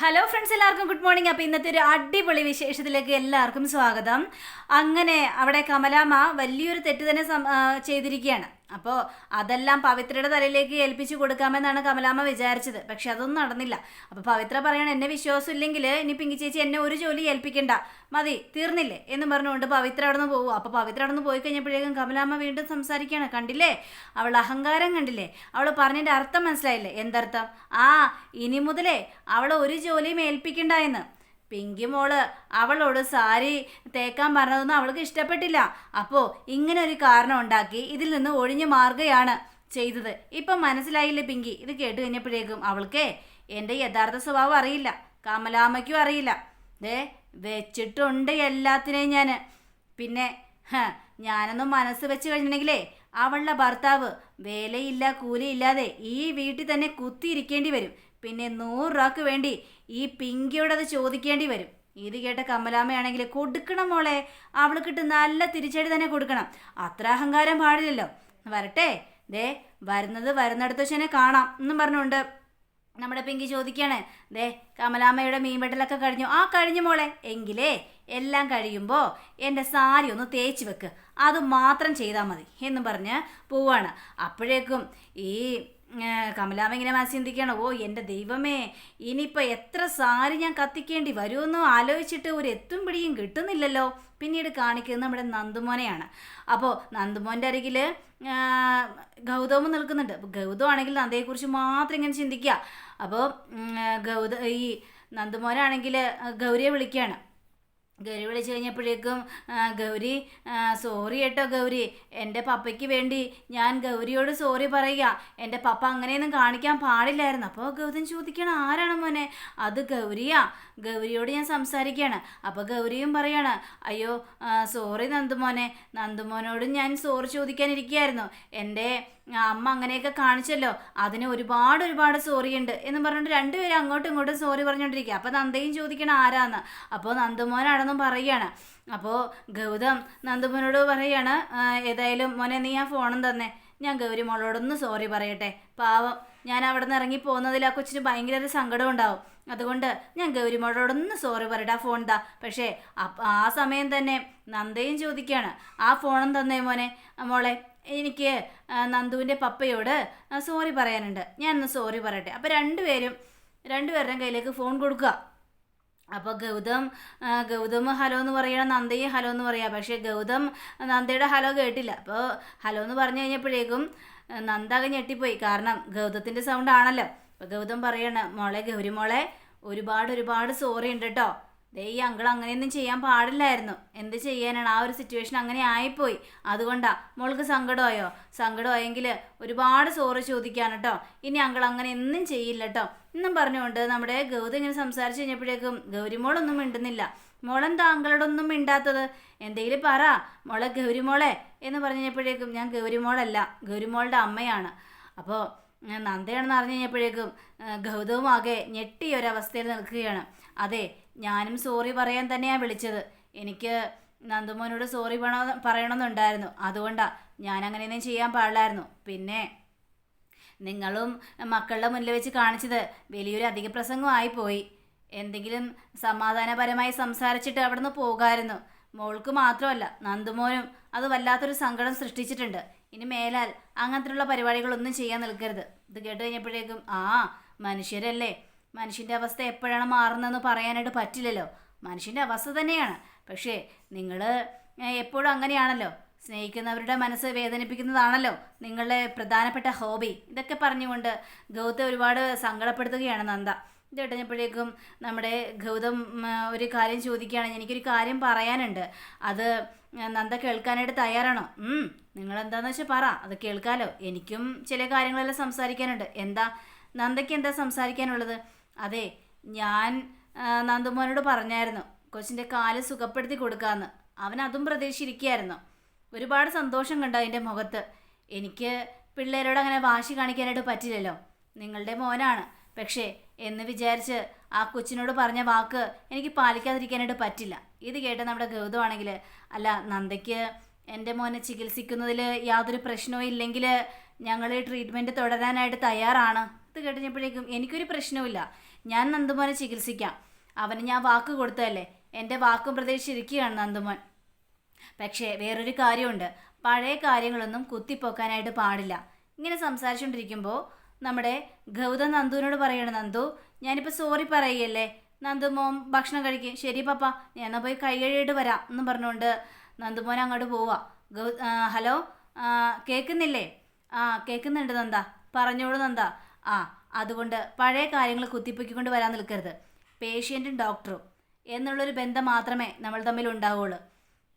Hello friends എല്ലാവർക്കും good morning അപ്പോൾ ഇന്നത്തെ ഒരു അടിപൊളി വിശേഷത്തിലേക്ക് എല്ലാവർക്കും സ്വാഗതം. അങ്ങനെ അവിടെ കമലാമ്മ വലിയൊരു തെറ്റ് തന്നെ ചെയ്തിരിക്കുകയാണ്. അപ്പോൾ അതെല്ലാം പവിത്രയുടെ തലയിലേക്ക് ഏൽപ്പിച്ചു കൊടുക്കാമെന്നാണ് കമലാമ്മ വിചാരിച്ചത്. പക്ഷെ അതൊന്നും നടന്നില്ല. അപ്പോൾ പവിത്ര പറയണം എന്നെ വിശ്വാസം ഇല്ലെങ്കിൽ ഇനി പിങ്കി ചേച്ചി എന്നെ ഒരു ജോലി ഏൽപ്പിക്കണ്ട. മതി തീർന്നില്ലേ? എന്ന് പറഞ്ഞുകൊണ്ട് പവിത്ര അവിടെ നിന്ന് പോകും അപ്പോൾ പവിത്ര അവിടെ നിന്ന് പോയി കഴിഞ്ഞപ്പോഴേക്കും കമലാമ്മ വീണ്ടും സംസാരിക്കുകയാണ്. കണ്ടില്ലേ? അവൾ അഹങ്കാരം കണ്ടില്ലേ? അവൾ പറഞ്ഞതിന്റെ അർത്ഥം മനസ്സിലായില്ലേ? എന്തർത്ഥം? ആ ഇനി മുതലേ അവൾ ഒരു ജോലിയും ഏൽപ്പിക്കണ്ട എന്ന്. പിങ്കി മോൾ അവളോട് സാരി തേക്കാൻ പറഞ്ഞതൊന്നും അവൾക്ക് ഇഷ്ടപ്പെട്ടില്ല. അപ്പോൾ ഇങ്ങനെ ഒരു കാരണം ഉണ്ടാക്കി ഇതിൽ നിന്ന് ഒഴിഞ്ഞു മാറുകയാണ് ചെയ്തത്. ഇപ്പം മനസ്സിലായില്ലേ പിങ്കി? ഇത് കേട്ട് കഴിഞ്ഞപ്പോഴേക്കും അവൾക്കേ എന്റെ യഥാർത്ഥ സ്വഭാവം അറിയില്ല. കമലാമ്മയ്ക്കും അറിയില്ല. ദേ വെച്ചിട്ടുണ്ട് എല്ലാത്തിനെയും ഞാൻ പിന്നെ ഞാനൊന്നും മനസ്സ് വെച്ച് കഴിഞ്ഞിട്ടുണ്ടെങ്കിലേ അവളുടെ ഭർത്താവ് വേലയില്ല കൂലിയില്ലാതെ ഈ വീട്ടിൽ തന്നെ കുത്തിയിരിക്കേണ്ടി വരും. പിന്നെ നൂറ് രൂപക്ക് വേണ്ടി ഈ പിങ്കിയോട് അത് ചോദിക്കേണ്ടി വരും. ഇത് കേട്ട കമലാമ്മയാണെങ്കിൽ കൊടുക്കണം മോളെ അവൾക്കിട്ട് നല്ല തിരിച്ചടി തന്നെ കൊടുക്കണം. അത്ര അഹങ്കാരം പാടില്ലല്ലോ. വരട്ടെ. ദേ വരുന്നത് വരുന്നിടത്ത് വെച്ച് കാണാം എന്നും പറഞ്ഞുകൊണ്ട് നമ്മുടെ പിങ്കി ചോദിക്കുകയാണ് ദേ കമലാമ്മയുടെ മീൻവെട്ടലൊക്കെ കഴിഞ്ഞു. ആ കഴിഞ്ഞു മോളെ. എങ്കിലേ എല്ലാം കഴിയുമ്പോൾ എന്റെ സാരി ഒന്ന് തേച്ച് വെക്ക്. അത് മാത്രം ചെയ്താൽ മതി എന്നും പറഞ്ഞ് പോവാണ്. അപ്പോഴേക്കും ഈ കമലാമ്മ ഇങ്ങനെ മനസ്സിൽ ചിന്തിക്കുകയാണ് ഓ എന്റെ ദൈവമേ ഇനിയിപ്പോൾ എത്ര സാരി ഞാൻ കത്തിക്കേണ്ടി വരുമെന്ന് ആലോചിച്ചിട്ട് ഒരു എത്തും പിടിയും കിട്ടുന്നില്ലല്ലോ. പിന്നീട് കാണിക്കുന്നത് നമ്മുടെ നന്ദുമോനെയാണ്. അപ്പോൾ നന്ദുമോന്റെ അരികിൽ ഗൗതം നിൽക്കുന്നുണ്ട്. ഗൗതം ആണെങ്കിൽ നന്ദയെക്കുറിച്ച് മാത്രം ഇങ്ങനെ ചിന്തിക്കുക. അപ്പോൾ ഗൗത ഈ നന്ദുമോനാണെങ്കിൽ ഗൗരിയെ വിളിക്കുകയാണ്. ഗൗരി വിളിച്ചു കഴിഞ്ഞപ്പോഴേക്കും ഗൗരി സോറി കേട്ടോ ഗൗരി. എന്റെ പപ്പയ്ക്ക് വേണ്ടി ഞാൻ ഗൗരിയോട് സോറി പറയുക. എന്റെ പപ്പ അങ്ങനെയൊന്നും കാണിക്കാൻ പാടില്ലായിരുന്നു. അപ്പോൾ ഗൗതം ചോദിക്കണം ആരാണ് മോനെ? അത് ഗൗരിയാ. ഗൗരിയോട് ഞാൻ സംസാരിക്കുകയാണ്. അപ്പോൾ ഗൗരിയും പറയാണ് അയ്യോ സോറി നന്ദുമോനെ. നന്ദുമോനോടും ഞാൻ സോറി ചോദിക്കാനിരിക്കുകയായിരുന്നു. എന്റെ അമ്മ അങ്ങനെയൊക്കെ കാണിച്ചല്ലോ. അതിന് ഒരുപാട് ഒരുപാട് സോറി ഉണ്ട് എന്ന് പറഞ്ഞിട്ട് രണ്ടുപേരും അങ്ങോട്ടും ഇങ്ങോട്ടും സോറി പറഞ്ഞുകൊണ്ടിരിക്കുക അപ്പോൾ നന്ദയും ചോദിക്കണം ആരാന്ന്. അപ്പോൾ നന്ദമോനാണെന്നും പറയുകയാണ്. അപ്പോൾ ഗൗതം നന്ദമോനോട് പറയാണ് ഏതായാലും മോനെ നീ ആ ഫോണും തന്നെ. ഞാൻ ഗൗരി മോളോടൊന്ന് സോറി പറയട്ടെ. പാവം ഞാൻ അവിടെ നിന്ന് ഇറങ്ങി പോകുന്നതിൽ ആ കൊച്ചിന് ഭയങ്കര ഒരു സങ്കടം ഉണ്ടാവും. അതുകൊണ്ട് ഞാൻ ഗൗരി മോളോടൊന്ന് സോറി പറയട്ടെ ആ ഫോൺ താ. പക്ഷേ ആ സമയം തന്നെ നന്ദയും ചോദിക്കുകയാണ് ആ ഫോണും തന്നേ മോനെ മോളെ എനിക്ക് നന്ദുവിന്റെ പപ്പയോട് സോറി പറയാനുണ്ട്. ഞാൻ ഒന്ന് സോറി പറയട്ടെ. അപ്പോൾ രണ്ടുപേരും രണ്ടുപേരുടെയും കയ്യിലേക്ക് ഫോൺ കൊടുക്കുക. അപ്പോൾ ഗൗതം ഗൗതം ഹലോ എന്ന് പറയണം നന്ദയും ഹലോ എന്ന് പറയാം. പക്ഷേ ഗൗതം നന്ദയുടെ ഹലോ കേട്ടില്ല. അപ്പോൾ ഹലോ എന്ന് പറഞ്ഞു കഴിഞ്ഞപ്പോഴേക്കും നന്ദ അങ്ങ് ഞെട്ടിപ്പോയി. കാരണം ഗൗതത്തിന്റെ സൗണ്ട് ആണല്ലോ. അപ്പോൾ ഗൗതം പറയണം മോളെ ഗൗരി മോളെ ഒരുപാട് ഒരുപാട് സോറി ഉണ്ട് കേട്ടോ ദേ ഈ അങ്കിൾ അങ്ങനെയൊന്നും ചെയ്യാൻ പാടില്ലായിരുന്നു. എന്ത് ചെയ്യാനാണ്? ആ ഒരു സിറ്റുവേഷൻ അങ്ങനെ ആയിപ്പോയി. അതുകൊണ്ടാ മോൾക്ക് സങ്കടമായോ? സങ്കടമായെങ്കിൽ ഒരുപാട് സോറി ചോദിക്കാൻ കേട്ടോ ഇനി അങ്കിൾ അങ്ങനെ ഒന്നും ചെയ്യില്ല കേട്ടോ എന്നും പറഞ്ഞുകൊണ്ട് നമ്മുടെ ഗൗതം ഇങ്ങനെ സംസാരിച്ച് കഴിഞ്ഞപ്പോഴേക്കും ഗൗരിമോളൊന്നും മിണ്ടുന്നില്ല. മോളെന്താ അങ്കളോടൊന്നും മിണ്ടാത്തത്? എന്തെങ്കിലും പറ. മോളെ ഗൗരിമോളെ എന്ന് പറഞ്ഞു കഴിഞ്ഞപ്പോഴേക്കും ഞാൻ ഗൗരിമോളല്ല ഗൗരിമോളുടെ അമ്മയാണ്. അപ്പോൾ നന്ദയാണെന്ന് അറിഞ്ഞു കഴിഞ്ഞപ്പോഴേക്കും ഗൗതവും ആകെ ഞെട്ടിയൊരവസ്ഥയിൽ നിൽക്കുകയാണ്. അതെ ഞാനും സോറി പറയാൻ തന്നെയാണ് വിളിച്ചത്. എനിക്ക് നന്ദുമോനോട് സോറി പറയണ പറയണമെന്നുണ്ടായിരുന്നു അതുകൊണ്ടാണ് ഞാൻ അങ്ങനെയൊന്നും ചെയ്യാൻ പാടില്ലായിരുന്നു. പിന്നെ നിങ്ങളും മക്കളുടെ മുന്നിൽ വെച്ച് കാണിച്ചത് വലിയൊരു അധിക പ്രസംഗമായി പോയി എന്തെങ്കിലും സമാധാനപരമായി സംസാരിച്ചിട്ട് അവിടുന്ന് പോകാമായിരുന്നു മോൾക്ക് മാത്രമല്ല നന്ദുമോനും അത് വല്ലാത്തൊരു സങ്കടം സൃഷ്ടിച്ചിട്ടുണ്ട്. ഇനി മേലാൽ അങ്ങനത്തെയുള്ള പരിപാടികളൊന്നും ചെയ്യാൻ നിൽക്കരുത്. ഇത് കേട്ട് കഴിഞ്ഞപ്പോഴേക്കും ആ മനുഷ്യരല്ലേ? മനുഷ്യന്റെ അവസ്ഥ എപ്പോഴാണ് മാറുന്നതെന്ന് പറയാനായിട്ട് പറ്റില്ലല്ലോ. മനുഷ്യന്റെ അവസ്ഥ തന്നെയാണ്. പക്ഷേ നിങ്ങൾ എപ്പോഴും അങ്ങനെയാണല്ലോ. സ്നേഹിക്കുന്നവരുടെ മനസ്സ് വേദനിപ്പിക്കുന്നതാണല്ലോ നിങ്ങളുടെ പ്രധാനപ്പെട്ട ഹോബി. ഇതൊക്കെ പറഞ്ഞുകൊണ്ട് ഗൗതം ഒരുപാട് സങ്കടപ്പെടുത്തുകയാണ് നന്ദ. ഇത് കഴിഞ്ഞപ്പോഴേക്കും നമ്മുടെ ഗൗതം ഒരു കാര്യം ചോദിക്കുകയാണ്. എനിക്കൊരു കാര്യം പറയാനുണ്ട്. അത് നന്ദ കേൾക്കാനായിട്ട് തയ്യാറാണോ? നിങ്ങൾ നിങ്ങളെന്താന്ന് വെച്ചാൽ പറ. അത് കേൾക്കാലോ. എനിക്കും ചില കാര്യങ്ങളെല്ലാം സംസാരിക്കാനുണ്ട്. എന്താ? നന്ദയ്ക്ക് എന്താ സംസാരിക്കാനുള്ളത്? അതെ ഞാൻ നന്ദുമോനോട് പറഞ്ഞായിരുന്നു കൊച്ചിന്റെ കാൽ സുഖപ്പെടുത്തി കൊടുക്കാമെന്ന് അവൻ അതും പ്രതീക്ഷിച്ചിരിക്കുകയായിരുന്നു. ഒരുപാട് സന്തോഷം കണ്ടു അതിന്റെ മുഖത്ത്. എനിക്ക് പിള്ളേരോട് അങ്ങനെ വാശി കാണിക്കാനായിട്ട് പറ്റില്ലല്ലോ. നിങ്ങളുടെ മോനാണ്. പക്ഷേ എന്ന് വിചാരിച്ച് ആ കൊച്ചിനോട് പറഞ്ഞ വാക്ക് എനിക്ക് പാലിക്കാതിരിക്കാനായിട്ട് പറ്റില്ല. ഇത് കേട്ട നമ്മുടെ ഗൗതമാണെങ്കിൽ അല്ല നന്ദയ്ക്ക് എന്റെ മോനെ ചികിത്സിക്കുന്നതിൽ യാതൊരു പ്രശ്നവും ഇല്ലെങ്കിൽ ഞങ്ങൾ ട്രീറ്റ്മെന്റ് തുടരാനായിട്ട് തയ്യാറാണ്. ഇത് കേട്ടപ്പോഴേക്കും എനിക്കൊരു പ്രശ്നവുമില്ല. ഞാൻ നന്ദുമോനെ ചികിത്സിക്കാം. അവന് ഞാൻ വാക്ക് കൊടുത്തതല്ലേ? എന്റെ വാക്കും പ്രതീക്ഷിച്ചിരിക്കുകയാണ് നന്ദുമോൻ. പക്ഷേ വേറൊരു കാര്യമുണ്ട്. പഴയ കാര്യങ്ങളൊന്നും കുത്തിപ്പൊക്കാനായിട്ട് പാടില്ല. ഇങ്ങനെ സംസാരിച്ചുകൊണ്ടിരിക്കുമ്പോൾ നമ്മുടെ ഗൗതം നന്ദുവിനോട് പറയണം നന്ദു ഞാനിപ്പോൾ സോറി പറയുകയല്ലേ? നന്ദു മോൻ ഭക്ഷണം കഴിക്കും. ശരി പപ്പ ഞാൻ എന്നാൽ പോയി കൈ വരാം എന്നും പറഞ്ഞുകൊണ്ട് നന്ദുമോൻ അങ്ങോട്ട് പോവാ. ഗൗ ഹലോ കേൾക്കുന്നില്ലേ ആ കേൾക്കുന്നുണ്ട് നന്ദ. പറഞ്ഞോളൂ നന്ദ. ആ അതുകൊണ്ട് പഴയ കാര്യങ്ങൾ കുത്തിപ്പൊക്കിക്കൊണ്ട് വരാൻ നിൽക്കരുത്. പേഷ്യന്റും ഡോക്ടറും എന്നുള്ളൊരു ബന്ധം മാത്രമേ നമ്മൾ തമ്മിൽ ഉണ്ടാവുള്ളൂ.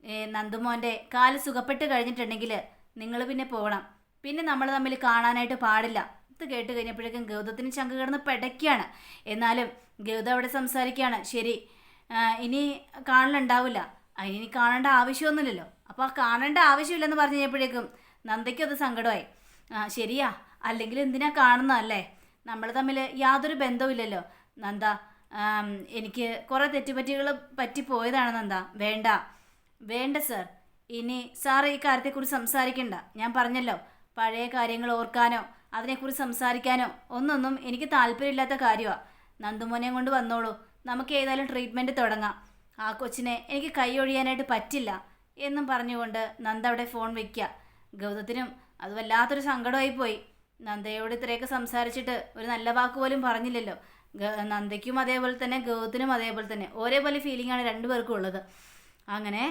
ഏ, നന്ദുമോന്റെ കാൽ സുഖപ്പെട്ട് കഴിഞ്ഞിട്ടുണ്ടെങ്കിൽ നിങ്ങൾ പിന്നെ പോകണം. പിന്നെ നമ്മൾ തമ്മിൽ കാണാനായിട്ട് പാടില്ല. ഇത് കേട്ട് കഴിഞ്ഞപ്പോഴേക്കും ഗൗതത്തിന് ചങ്ക് കിടന്ന് പെടയ്ക്കാണ്. എന്നാലും ഗൗതം അവിടെ സംസാരിക്കുകയാണ് ശരി ഇനി കാണലുണ്ടാവില്ല. അതിന് ഇനി കാണേണ്ട ആവശ്യമൊന്നുമില്ലല്ലോ. അപ്പോൾ ആ കാണേണ്ട ആവശ്യമില്ലെന്ന് പറഞ്ഞു കഴിഞ്ഞപ്പോഴേക്കും നന്ദയ്ക്കും അത് സങ്കടമായി. ശരിയാ. അല്ലെങ്കിൽ എന്തിനാ കാണുന്നതല്ലേ? നമ്മൾ തമ്മിൽ യാതൊരു ബന്ധവുമില്ലല്ലോ. നന്ദ എനിക്ക് കുറേ തെറ്റുപറ്റികൾ പറ്റിപ്പോയതാണ് നന്ദ. വേണ്ട വേണ്ട സർ. ഇനി സാർ ഈ കാര്യത്തെക്കുറിച്ച് സംസാരിക്കണ്ട. ഞാൻ പറഞ്ഞല്ലോ പഴയ കാര്യങ്ങൾ ഓർക്കാനോ അതിനെക്കുറിച്ച് സംസാരിക്കാനോ ഒന്നൊന്നും എനിക്ക് താല്പര്യമില്ലാത്ത കാര്യമാണ് നന്ദുമോനെ കൊണ്ട് വന്നോളൂ. നമുക്ക് ഏതായാലും ട്രീറ്റ്മെന്റ് തുടങ്ങാം. ആ കൊച്ചിനെ എനിക്ക് കൈ ഒഴിയാനായിട്ട് പറ്റില്ല എന്നും പറഞ്ഞുകൊണ്ട് നന്ദ അവിടെ ഫോൺ വയ്ക്കുക ഗൗതത്തിനും അത് വല്ലാത്തൊരു സങ്കടമായി പോയി നന്ദയോട് ഇത്രയൊക്കെ സംസാരിച്ചിട്ട് ഒരു നല്ല വാക്ക് പോലും പറഞ്ഞില്ലല്ലോ. നന്ദയ്ക്കും അതേപോലെ തന്നെ ഗൗതത്തിനും അതേപോലെ തന്നെ. ഒരേപോലെ ഫീലിംഗ് ആണ് രണ്ടുപേർക്കും ഉള്ളത്. അങ്ങനെ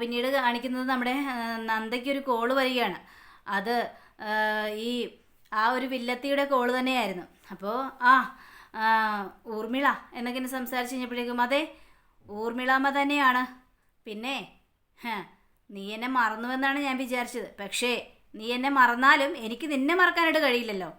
പിന്നീട് കാണിക്കുന്നത് നമ്മുടെ നന്ദയ്ക്ക് ഒരു കോൾ വരികയാണ്. അത് ഈ ആ ഒരു വില്ലത്തിയുടെ കോൾ തന്നെയായിരുന്നു. അപ്പോൾ ആ ഊർമിള എന്നൊക്കെ സംസാരിച്ച് കഴിഞ്ഞപ്പോഴേക്കും അതെ ഊർമിളാമ്മ തന്നെയാണ്. പിന്നെ നീ എന്നെ മറന്നുവെന്നാണ് ഞാൻ വിചാരിച്ചത്. പക്ഷേ നീ എന്നെ മറന്നാലും എനിക്ക് നിന്നെ മറക്കാനായിട്ട് കഴിയില്ലല്ലോ.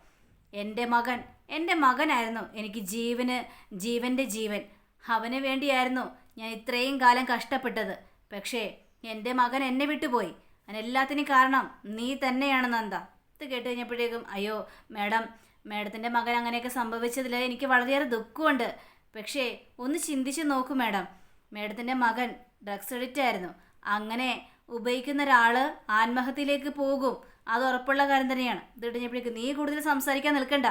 എന്റെ മകൻ എന്റെ മകനായിരുന്നു എനിക്ക് ജീവന് ജീവന്റെ ജീവൻ. അവന് വേണ്ടിയായിരുന്നു ഞാൻ ഇത്രയും കാലം കഷ്ടപ്പെട്ടത്. പക്ഷേ എന്റെ മകൻ എന്നെ വിട്ടുപോയി. അതിനെല്ലാത്തിനും കാരണം നീ തന്നെയാണ് നന്ദ. ഇത് കേട്ട് കഴിഞ്ഞപ്പോഴേക്കും അയ്യോ മാഡം മാഡത്തിന്റെ മകൻ അങ്ങനെയൊക്കെ സംഭവിച്ചതിൽ എനിക്ക് വളരെയേറെ ദുഃഖമുണ്ട്. പക്ഷേ ഒന്ന് ചിന്തിച്ച് നോക്കൂ മാഡം. മാഡത്തിന്റെ മകൻ ഡ്രഗ്സ് എഡിറ്റായിരുന്നു ആയിരുന്നു അങ്ങനെ ഉപയോഗിക്കുന്ന ഒരാൾ ആത്മഹത്യയിലേക്ക് പോകും. അത് ഉറപ്പുള്ള കാര്യം തന്നെയാണ്. ഇത് നീ കൂടുതൽ സംസാരിക്കാൻ നിൽക്കണ്ട.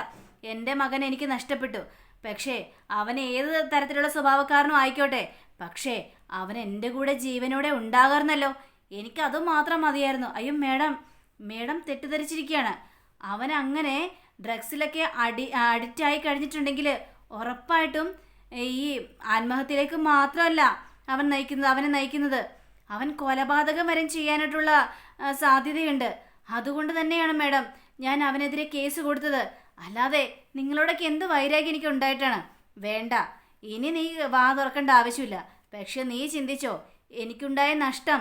എന്റെ മകൻ എനിക്ക് നഷ്ടപ്പെട്ടു. പക്ഷേ അവൻ ഏത് തരത്തിലുള്ള സ്വഭാവക്കാരനും ആയിക്കോട്ടെ. പക്ഷേ അവൻ എന്റെ കൂടെ ജീവനോടെ ഉണ്ടാകാറുന്നല്ലോ എനിക്കത് മാത്രം മതിയായിരുന്നു. അയ്യോ മേഡം മേഡം തെറ്റിദ്ധരിച്ചിരിക്കുകയാണ്. അവൻ അങ്ങനെ ഡ്രഗ്സിലൊക്കെ അടി അഡിക്റ്റ് ആയി കഴിഞ്ഞിട്ടുണ്ടെങ്കിൽ ഉറപ്പായിട്ടും ഈ ആത്മഹത്യയിലേക്ക് മാത്രമല്ല അവൻ നയിക്കുന്നത് അവനെ നയിക്കുന്നത്. അവൻ കൊലപാതകം വരെ ചെയ്യാനായിട്ടുള്ള സാധ്യതയുണ്ട്. അതുകൊണ്ട് തന്നെയാണ് മാഡം ഞാൻ അവനെതിരെ കേസ് കൊടുത്തത്. അല്ലാതെ നിങ്ങളോടൊക്കെ എന്ത് വൈരാഗ്യം എനിക്ക് ഉണ്ടായിട്ടാണ്? വേണ്ട. ഇനി നീ വാ തുറക്കേണ്ട ആവശ്യമില്ല. പക്ഷെ നീ ചിന്തിച്ചോ എനിക്കുണ്ടായ നഷ്ടം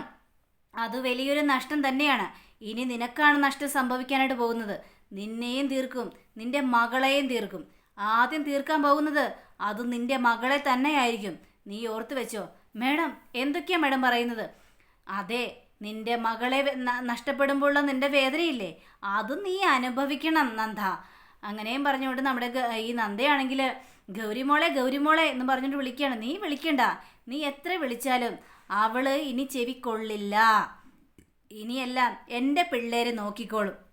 അത് വലിയൊരു നഷ്ടം തന്നെയാണ്. ഇനി നിനക്കാണ് നഷ്ടം സംഭവിക്കാനായിട്ട് പോകുന്നത്. നിന്നെയും തീർക്കും. നിന്റെ മകളെയും തീർക്കും. ആദ്യം തീർക്കാൻ പോകുന്നത് അത് നിന്റെ മകളെ തന്നെയായിരിക്കും. നീ ഓർത്തു വെച്ചോ. മേഡം എന്തൊക്കെയാ മേഡം പറയുന്നത്? അതെ നിന്റെ മകളെ നഷ്ടപ്പെടുമ്പോഴുള്ള നിന്റെ വേദനയില്ലേ? അത് നീ അനുഭവിക്കണം നന്ദ. അങ്ങനെയും പറഞ്ഞുകൊണ്ട് നമ്മുടെ ഈ നന്ദയാണെങ്കിൽ ഗൗരിമോളെ ഗൗരിമോളെ എന്ന് പറഞ്ഞിട്ട് വിളിക്കുകയാണ്. നീ വിളിക്കണ്ട. നീ എത്ര വിളിച്ചാലും അവൾ ഇനി ചെവിക്കൊള്ളില്ല. ഇനിയെല്ലാം എന്റെ പിള്ളേരെ നോക്കിക്കോളും.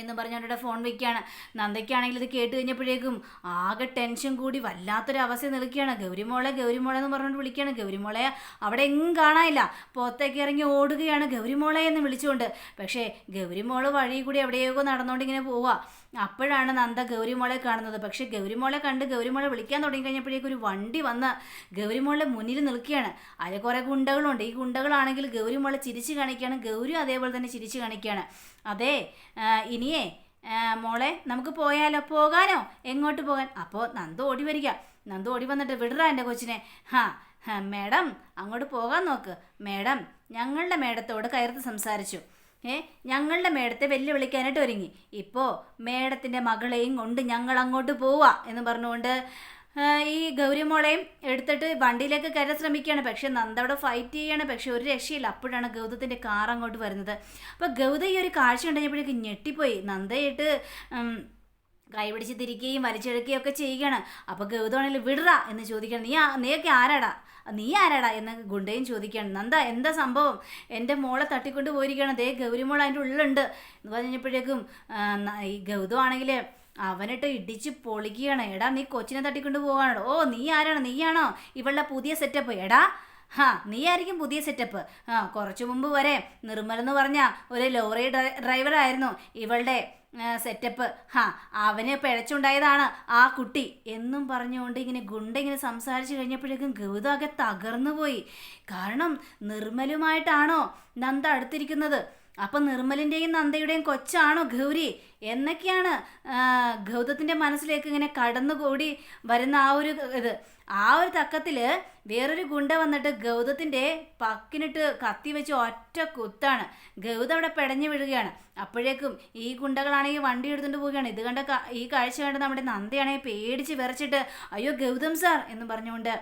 എന്ന് പറഞ്ഞുകൊണ്ട് ഫോൺ വയ്ക്കുകയാണ് നന്ദയ്ക്കാണെങ്കിൽ ഇത് കേട്ട് കഴിഞ്ഞപ്പോഴേക്കും ആകെ ടെൻഷൻ കൂടി വല്ലാത്തൊരു അവസ്ഥ നിൽക്കുകയാണ്. ഗൗരിമോളെ ഗൗരിമോളെ എന്ന് പറഞ്ഞുകൊണ്ട് വിളിക്കുകയാണ്. ഗൗരിമോളെ അവിടെ എങ്ങും കാണാനില്ല. പുറത്തേക്ക് ഇറങ്ങി ഓടുകയാണ് ഗൗരിമോളെ എന്ന് വിളിച്ചുകൊണ്ട്. പക്ഷേ ഗൗരിമോൾ വഴി കൂടി എവിടെയൊക്കെ നടന്നുകൊണ്ട് ഇങ്ങനെ പോവുക. അപ്പോഴാണ് നന്ദ ഗൗരിമോളെ കാണുന്നത്. പക്ഷേ ഗൗരിമോളെ കണ്ട് ഗൗരിമോളെ വിളിക്കാൻ തുടങ്ങി കഴിഞ്ഞപ്പോഴേക്കും ഒരു വണ്ടി വന്ന് ഗൗരിമോളുടെ മുന്നിൽ നിൽക്കുകയാണ്. അതിൽ കുറേ ഗുണ്ടകളുണ്ട്. ഈ ഗുണ്ടകളാണെങ്കിൽ ഗൗരിമോളെ ചിരിച്ച് കാണിക്കുകയാണ്. ഗൗരി അതേപോലെ തന്നെ ചിരിച്ച് കാണിക്കുകയാണ്. അതെ ഇനിയേ മോളെ നമുക്ക് പോയാലോ? പോകാനോ? എങ്ങോട്ട് പോകാൻ? അപ്പോൾ നന്ദ ഓടി വരിക. നന്ദ ഓടി വന്നിട്ട് വിടറാ എന്റെ കൊച്ചിനെ. ഹാ, മേഡം അങ്ങോട്ട് പോകാൻ നോക്ക്. മേഡം ഞങ്ങളുടെ മേഡത്തോട് കയർത്ത് സംസാരിച്ചു. ഏ? ഞങ്ങളുടെ മേടത്തെ വെല്ലുവിളിക്കാനായിട്ട് ഒരുങ്ങി. ഇപ്പോൾ മേടത്തിന്റെ മകളെയും കൊണ്ട് ഞങ്ങൾ അങ്ങോട്ട് പോവാ എന്ന് പറഞ്ഞുകൊണ്ട് ഈ ഗൗരിമോളെയും എടുത്തിട്ട് വണ്ടിയിലേക്ക് കയറാൻ ശ്രമിക്കുകയാണ്. പക്ഷേ നന്ദ അവിടെ ഫൈറ്റ് ചെയ്യാണ്. പക്ഷേ ഒരു രക്ഷയില്ല. അപ്പോഴാണ് ഗൗതത്തിന്റെ കാർ അങ്ങോട്ട് വരുന്നത്. അപ്പോൾ ഗൗത ഈ ഒരു കാഴ്ച കണ്ടപ്പോഴേക്കും ഞെട്ടിപ്പോയി. നന്ദയായിട്ട് കൈ കൈപിടിച്ച് തിരിക്കുകയും വലിച്ചെടുക്കുകയും ഒക്കെ ചെയ്യുകയാണ്. അപ്പോൾ ഗൗതമാണെങ്കിൽ വിടറ എന്ന് ചോദിക്കണം നീ നീയൊക്കെ ആരാടാ? നീ ആരാടാ എന്ന് ഗുണ്ടയും ചോദിക്കുകയാണ്. നന്ദ എന്താ സംഭവം? എന്റെ മോളെ തട്ടിക്കൊണ്ട് പോയിരിക്കുകയാണ്. ദേ ഗൗരിമോൾ അതിന്റെ ഉള്ളുണ്ട് എന്ന് പറഞ്ഞപ്പോഴേക്കും ഈ ഗൗതം ആണെങ്കിൽ അവനിട്ട് ഇടിച്ച് പൊളിക്കുകയാണ്. എടാ നീ കൊച്ചിനെ തട്ടിക്കൊണ്ട് പോകാനോ ഓ നീ ആരാണ്? നീയാണോ? ഇവളുടെ പുതിയ സെറ്റപ്പ് എടാ ഹാ നീ ആയിരിക്കും പുതിയ സെറ്റപ്പ് ആ കുറച്ചു മുമ്പ് വരെ നിർമ്മൽ എന്ന് പറഞ്ഞ ഒരു ലോറി ഡ്രൈവറായിരുന്നു ഇവളുടെ സെറ്റപ്പ് ഹാ അവന് പിഴച്ചുണ്ടായതാണ് ആ കുട്ടി. എന്നും പറഞ്ഞുകൊണ്ട് ഇങ്ങനെ ഗുണ്ട ഇങ്ങനെ സംസാരിച്ചു കഴിഞ്ഞപ്പോഴേക്കും ഗൗതാകെ തകർന്നു പോയി കാരണം നിർമ്മലുമായിട്ടാണോ നന്ദ അടുത്തിരിക്കുന്നത്? അപ്പം നിർമ്മലിന്റെയും നന്ദയുടെയും കൊച്ചാണോ ഗൗരി? എന്നൊക്കെയാണ് ഗൗതത്തിന്റെ മനസ്സിലേക്ക് ഇങ്ങനെ കടന്നുകൂടി വരുന്ന ആ ഒരു ഇത്. ആ ഒരു തക്കത്തിൽ വേറൊരു ഗുണ്ട വന്നിട്ട് ഗൗതത്തിന്റെ പക്കിനിട്ട് കത്തി വെച്ച് ഒറ്റ കുത്താണ്. ഗൗത അവിടെ പെടഞ്ഞു വീഴുകയാണ്. അപ്പോഴേക്കും ഈ ഗുണ്ടകളാണെങ്കിൽ വണ്ടി എടുത്തുകൊണ്ട് പോവുകയാണ്. ഇത് കണ്ട ഈ കാഴ്ച കണ്ട് നമ്മുടെ നന്ദയാണെങ്കിൽ പേടിച്ച് വിറച്ചിട്ട് അയ്യോ ഗൗതം സാർ എന്ന് പറഞ്ഞുകൊണ്ട്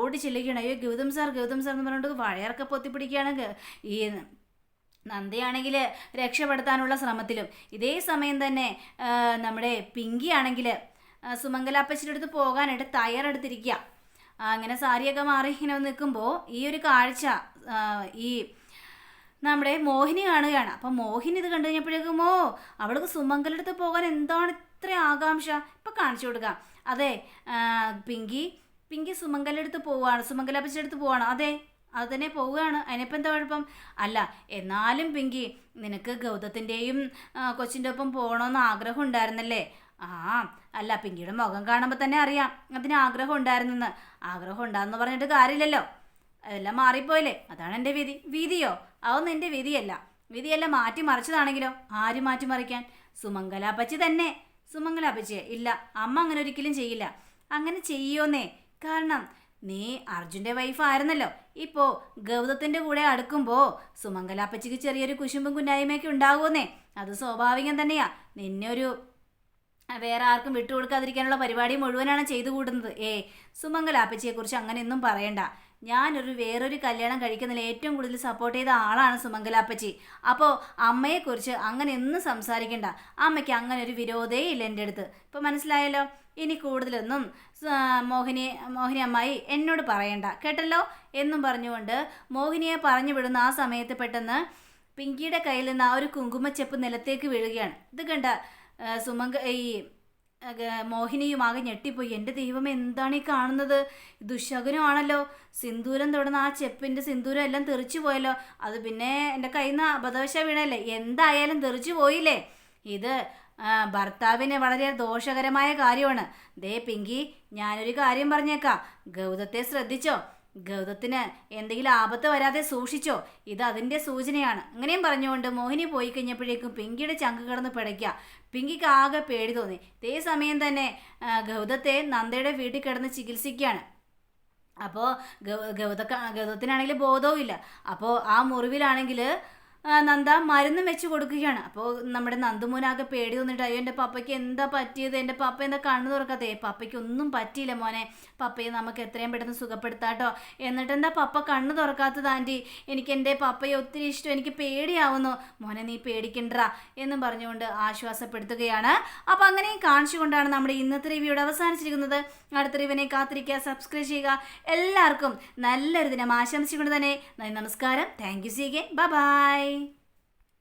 ഓടി ചെല്ലുകയാണ്. അയ്യോ ഗൗതം സാർ ഗൗതം സാർ എന്ന് പറഞ്ഞുകൊണ്ട് വയറൊക്കെ പൊത്തിപ്പിടിക്കുകയാണ് ഈ നന്ദയാണെങ്കിൽ രക്ഷപ്പെടുത്താനുള്ള ശ്രമത്തിലും. ഇതേ സമയം തന്നെ നമ്മുടെ പിങ്കി ആണെങ്കിൽ സുമംഗലാപ്പച്ചിന്റെ അടുത്ത് പോകാനായിട്ട് തയ്യാറെടുത്തിരിക്കുക അങ്ങനെ സാരിയൊക്കെ മാറി ഇങ്ങനെ നിൽക്കുമ്പോൾ ഈ ഒരു കാഴ്ച ഈ നമ്മുടെ മോഹിനി കാണുകയാണ്. അപ്പം മോഹിനി ഇത് കണ്ടു കഴിഞ്ഞപ്പോഴേക്കുമോ അവൾക്ക് സുമംഗലടുത്ത് പോകാൻ എന്താണ് ഇത്ര ആകാംക്ഷ? ഇപ്പം കാണിച്ചു കൊടുക്കാം. അതെ പിങ്കി പിങ്കി സുമംഗലടുത്ത് പോവുകയാണ് സുമംഗലാപ്പച്ചിയുടെ അടുത്ത് പോവാണ്. അതെ അത് തന്നെ പോവുകയാണ്. അതിനിപ്പോൾ എന്താ കുഴപ്പം? അല്ല എന്നാലും പിങ്കി നിനക്ക് ഗൗതത്തിന്റെയും കൊച്ചിന്റെ ഒപ്പം പോകണമെന്ന് ആഗ്രഹം ഉണ്ടായിരുന്നല്ലേ? ആ അല്ല പിങ്കിയുടെ മുഖം കാണുമ്പോൾ തന്നെ അറിയാം. അതിന് ആഗ്രഹം ഉണ്ടായിരുന്നെന്ന്. ആഗ്രഹം ഉണ്ടാന്ന് പറഞ്ഞിട്ട് കാര്യമില്ലല്ലോ. എല്ലാം മാറിപ്പോയില്ലേ? അതാണ് എന്റെ വിധി. വിധിയോ? അതൊന്നും എന്റെ വിധിയല്ല. വിധിയല്ല മാറ്റി മറിച്ചതാണെങ്കിലോ? ആര് മാറ്റി മറിക്കാൻ? സുമംഗലാപ്പച്ചി തന്നെ. സുമംഗലാപ്പച്ചിയെ ഇല്ല അമ്മ അങ്ങനെ ഒരിക്കലും ചെയ്യില്ല. അങ്ങനെ ചെയ്യോന്നേ കാരണം നീ അർജുന്റെ വൈഫ് ആയിരുന്നല്ലോ. ഇപ്പോൾ ഗൗതത്തിന്റെ കൂടെ അടുക്കുമ്പോൾ സുമംഗലാപ്പച്ചിക്ക് ചെറിയൊരു കുശുമ്പും കുന്നായ്മയൊക്കെ ഉണ്ടാകുമെന്നേ അത് സ്വാഭാവികം തന്നെയാ. നിന്നെ ഒരു വേറെ ആർക്കും വിട്ടുകൊടുക്കാതിരിക്കാനുള്ള പരിപാടി മുഴുവനാണ് ചെയ്തു കൂടുന്നത് ഏ സുമംഗലാപ്പച്ചിയെക്കുറിച്ച് അങ്ങനെയൊന്നും പറയണ്ട. ഞാനൊരു വേറൊരു കല്യാണം കഴിക്കുന്നതിൽ ഏറ്റവും കൂടുതൽ സപ്പോർട്ട് ചെയ്ത ആളാണ് സുമംഗലാപ്പച്ചി അപ്പോൾ അമ്മയെക്കുറിച്ച് അങ്ങനെ ഒന്നും സംസാരിക്കണ്ട. അമ്മയ്ക്ക് അങ്ങനെ ഒരു വിരോധേ ഇല്ല എന്റെ അടുത്ത്. ഇപ്പോൾ മനസ്സിലായല്ലോ? ഇനി കൂടുതലൊന്നും മോഹിനി മോഹിനി അമ്മായി എന്നോട് പറയണ്ട. കേട്ടല്ലോ? എന്നും പറഞ്ഞുകൊണ്ട് മോഹിനിയെ പറഞ്ഞു വിടുന്ന ആ സമയത്ത് പെട്ടെന്ന് പിങ്കിയുടെ കയ്യിൽ നിന്ന് ആ ഒരു കുങ്കുമച്ചെപ്പ് നിലത്തേക്ക് വീഴുകയാണ്. ഇത് കണ്ട സുമംഗ ഈ ആ, ഗ- മോഹിനിയും ആകെ ഞെട്ടിപ്പോയി. എന്റെ ദൈവം എന്താണ് ഈ കാണുന്നത്? ദുശകുനമാണല്ലോ. സിന്ദൂരം തൊടുന്ന ആ ചെപ്പിന്റെ സിന്ദൂരം എല്ലാം തെറിച്ചു പോയല്ലോ. അത് പിന്നെ എന്റെ കയ്യിൽ നിന്ന് അബദ്ധവശ വീണല്ലേ എന്തായാലും തെറിച്ചു പോയില്ലേ? ഇത് ഭർത്താവിന് വളരെ ദോഷകരമായ കാര്യമാണ്. ദേ പിങ്കി ഞാനൊരു കാര്യം പറഞ്ഞേക്കാം. ഗൗതത്തെ ശ്രദ്ധിച്ചോ? ഗൗതത്തിന് എന്തെങ്കിലും ആപത്ത് വരാതെ സൂക്ഷിച്ചോ. ഇത് അതിന്റെ സൂചനയാണ്. അങ്ങനെയും പറഞ്ഞുകൊണ്ട് മോഹിനി പോയി കഴിഞ്ഞപ്പോഴേക്കും പിങ്കിയുടെ ചങ്ക് കടന്ന് പിടയ്ക്കുക പിങ്കിക്ക് ആകെ പേടി തോന്നി. ഇതേ സമയം തന്നെ ഗൗതത്തെ നന്ദയുടെ വീട്ടിൽ കിടന്ന് ചികിത്സിക്കുകയാണ്. അപ്പോൾ ഗൗതക്ക ഗൗതത്തിനാണെങ്കിൽ ബോധവും ഇല്ല അപ്പോൾ ആ മുറിവിലാണെങ്കിൽ നന്ദ മരുന്നും വെച്ച് കൊടുക്കുകയാണ്. അപ്പോൾ നമ്മുടെ നന്ദുമോനാകെ പേടി വന്നിട്ട് അയ്യോ എന്റെ പപ്പയ്ക്ക് എന്താ പറ്റിയത്? എന്റെ പപ്പ എന്താ കണ്ണു തുറക്കാതെ പപ്പയ്ക്ക് ഒന്നും പറ്റിയില്ല മോനെ. പപ്പയെ നമുക്ക് എത്രയും പെട്ടെന്ന് സുഖപ്പെടുത്താട്ടോ. എന്നിട്ട് എന്താ പപ്പ കണ്ണു തുറക്കാത്തത് ആന്റി. എനിക്ക് എന്റെ പപ്പയെ ഒത്തിരി ഇഷ്ടം. എനിക്ക് പേടിയാവുന്നു. മോനെ നീ പേടിക്കണ്ട. എന്നും പറഞ്ഞുകൊണ്ട് ആശ്വാസപ്പെടുത്തുകയാണ്. അപ്പോൾ അങ്ങനെയും കാണിച്ചുകൊണ്ടാണ് നമ്മുടെ ഇന്നത്തെ റിവ്യൂടെ അവസാനിച്ചിരിക്കുന്നത്. അടുത്ത റിവിനെ കാത്തിരിക്കുക സബ്സ്ക്രൈബ് ചെയ്യുക. എല്ലാവർക്കും നല്ലൊരു ദിനം ആശംസിച്ചുകൊണ്ട് തന്നെ നന്ദി നമസ്കാരം. Thank you see bye bye